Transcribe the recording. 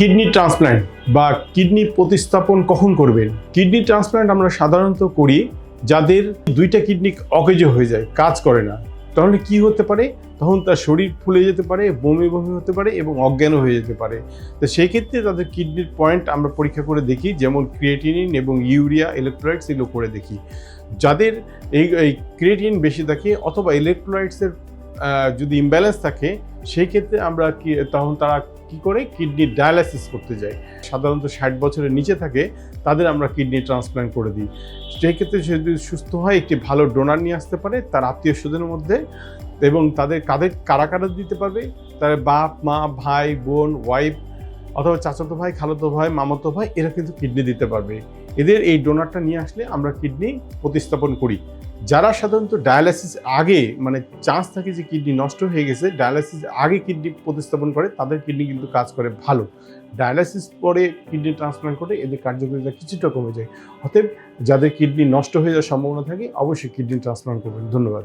Kidney transplant বা kidney প্রতিস্থাপন কখন করবেন? কিডনি ট্রান্সপ্ল্যান্ট আমরা সাধারণত করি যাদের দুইটা কিডনি অকেজো হয়ে যায়, কাজ করে না। তাহলে কি হতে পারে? তখন তার শরীর ফুলে যেতে পারে, বমি বমি হতে পারে এবং অজ্ঞানও হয়ে যেতে পারে। তো সেই ক্ষেত্রে তাদের কিডনির পয়েন্ট আমরা পরীক্ষা করে দেখি, যেমন ক্রিয়েটিনিন এবং ইউরিয়া, ইলেকট্রোলাইটস এগুলো করে দেখি। যাদের এই এই ক্রিয়েটিন বেশি থাকে অথবা ইলেকট্রোলাইটসের যদি ইমব্যালেন্স থাকে, সেই ক্ষেত্রে আমরা কি, তখন তারা কি করে কিডনি ডায়ালাইসিস করতে যায়। সাধারণত ষাট বছরের নিচে থাকে, তাদের আমরা কিডনি ট্রান্সপ্ল্যান্ট করে দিই। সেই ক্ষেত্রে সে যদি সুস্থ হয়, একটি ভালো ডোনার নিয়ে আসতে পারে, তার আত্মীয় স্বজনের মধ্যে এবং তাদের কাদের কারা কারা দিতে পারবে? তার বাপ, মা, ভাই, বোন ওয়াইফ অথবা চাচাতো ভাই, খালাতো ভাই, মামাতো ভাই, এরা কিন্তু কিডনি দিতে পারবে। এদের এই ডোনারটা নিয়ে আসলে আমরা কিডনি প্রতিস্থাপন করি। যারা সাধারণত ডায়ালাইসিস আগে মানে চান্স থাকে যে কিডনি নষ্ট হয়ে গেছে ডায়ালাইসিস আগে কিডনি প্রতিস্থাপন করে, তাদের কিডনি কিন্তু কাজ করে ভালো। ডায়ালাইসিস পরে কিডনি ট্রান্সপ্লান্ট করে, এদের কার্যকারিতা কিছুটা কমে যায়। অতএব যাদের কিডনি নষ্ট হয়ে যাওয়ার সম্ভাবনা থাকে, অবশ্যই কিডনি ট্রান্সপ্লান্ট করবেন। ধন্যবাদ।